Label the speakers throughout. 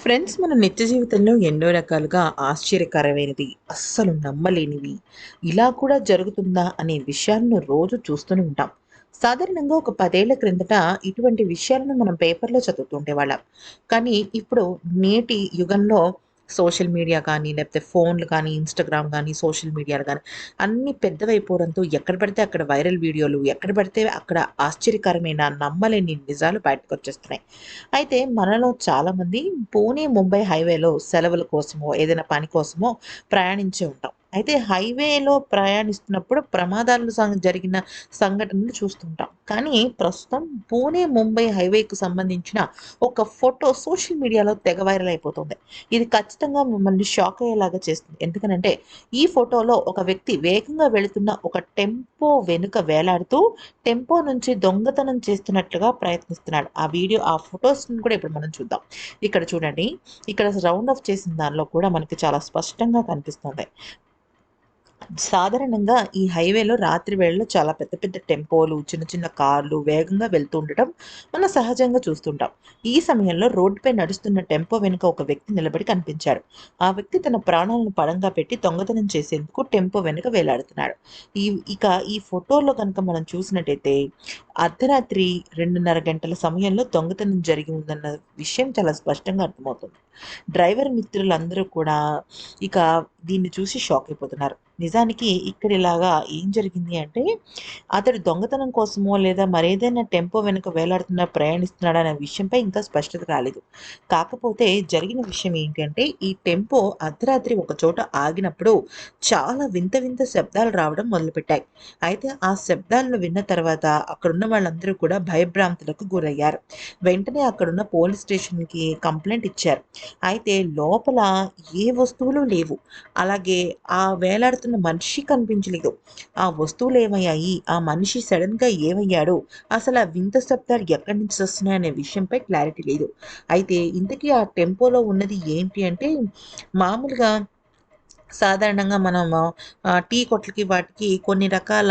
Speaker 1: Friends మన నిత్య జీవితంలో ఎన్నో రకాలుగా ఆశ్చర్యకరమైనది. అస్సలు నమ్మలేనివి. ఇలా కూడా జరుగుతుందా అనే విషయాలను రోజు చూస్తూనే ఉంటాం. సాధారణంగా ఒక పదేళ్ళ క్రిందట ఇటువంటి విషయాలను మనం పేపర్లో చదువుతుండేవాళ్ళం కానీ ఇప్పుడు నేటి యుగంలో సోషల్ మీడియా కానీ లేకపోతే ఫోన్లు కానీ ఇన్స్టాగ్రామ్ కానీ సోషల్ మీడియాలు కానీ అన్నీ పెద్దవైపోవడంతో ఎక్కడ పడితే అక్కడ వైరల్ వీడియోలు ఎక్కడ పడితే అక్కడ ఆశ్చర్యకరమైన నమ్మలేని నిజాలు బయటకు వచ్చేస్తున్నాయి అయితే మనలో చాలామంది పూణే ముంబై హైవేలో సెలవుల కోసమో ఏదైనా పని కోసమో ప్రయాణించే ఉంటాం. అయితే హైవేలో ప్రయాణిస్తున్నప్పుడు ప్రమాదాలు జరిగిన సంఘటనలు చూస్తుంటాం. కానీ ప్రస్తుతం పూణే ముంబై హైవేకు సంబంధించిన ఒక ఫోటో సోషల్ మీడియాలో తెగ వైరల్ అయిపోతుంది. ఇది ఖచ్చితంగా మిమ్మల్ని షాక్ అయ్యేలాగా చేస్తుంది. ఎందుకనంటే ఈ ఫోటోలో ఒక వ్యక్తి వేగంగా వెళుతున్న ఒక టెంపో వెనుక వేలాడుతూ టెంపో నుంచి దొంగతనం చేస్తున్నట్లుగా ప్రయత్నిస్తున్నాడు. ఆ వీడియో ఆ ఫొటోస్ కూడా ఇప్పుడు మనం చూద్దాం. ఇక్కడ చూడండి. ఇక్కడ రౌండ్ ఆఫ్ చేసిన దానిలో కూడా మనకి చాలా స్పష్టంగా కనిపిస్తుంది. సాధారణంగా ఈ హైవేలో రాత్రి వేళలో చాలా పెద్ద పెద్ద టెంపోలు చిన్న చిన్న కార్లు వేగంగా వెళ్తూ ఉండటం మనం సహజంగా చూస్తుంటాం. ఈ సమయంలో రోడ్డుపై నడుస్తున్న టెంపో వెనుక ఒక వ్యక్తి నిలబడి కనిపించాడు. ఆ వ్యక్తి తన ప్రాణాలను పడంగా పెట్టి దొంగతనం చేసేందుకు టెంపో వెనుక వేలాడుతున్నాడు. ఈ ఇక ఈ ఫోటోలో కనుక మనం చూసినట్టయితే అర్ధరాత్రి రెండున్నర గంటల సమయంలో దొంగతనం జరిగి ఉందన్న విషయం చాలా స్పష్టంగా అర్థమవుతుంది. డ్రైవర్ మిత్రులందరూ కూడా ఇక దీన్ని చూసి షాక్ అయిపోతున్నారు. నిజానికి ఇక్కడ ఇలాగా ఏం జరిగింది అంటే అతడు దొంగతనం కోసమో లేదా మరేదైనా టెంపో వెనుక వేలాడుతున్నా ప్రయాణిస్తున్నాడు అనే విషయంపై ఇంకా స్పష్టత రాలేదు. కాకపోతే జరిగిన విషయం ఏంటంటే ఈ టెంపో అర్ధరాత్రి ఒక చోట ఆగినప్పుడు చాలా వింత వింత శబ్దాలు రావడం మొదలుపెట్టాయి. అయితే ఆ శబ్దాలను విన్న తర్వాత అక్కడున్న వాళ్ళందరూ కూడా భయభ్రాంతులకు గురయ్యారు. వెంటనే అక్కడున్న పోలీస్ స్టేషన్కి కంప్లైంట్ ఇచ్చారు. అయితే లోపల ఏ వస్తువులు లేవు. అలాగే ఆ వేలాడుతున్న మనిషి కనిపించలేదు. ఆ వస్తువులు ఏమయ్యాయి ఆ మనిషి సడన్గా ఏమయ్యాడు? అసలు ఆ వింత శబ్దాలు ఎక్కడి నుంచి వస్తున్నాయి అనే విషయంపై క్లారిటీ లేదు. అయితే ఇంతకీ ఆ టెంపోలో ఉన్నది ఏంటి అంటే మామూలుగా సాధారణంగా మనం టీ కొట్లకి వాటికి కొన్ని రకాల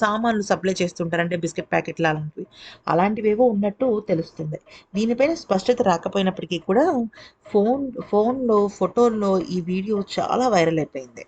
Speaker 1: సామాన్లు సప్లై చేస్తుంటారు. అంటే బిస్కెట్ ప్యాకెట్లు అలాంటివి. అలాంటివేవో ఉన్నట్టు తెలుస్తుంది. దీనిపైన స్పష్టత రాకపోయినప్పటికీ కూడా ఫోన్ ఫోన్లో ఫోటోల్లో ఈ వీడియో చాలా వైరల్ అయిపోయింది.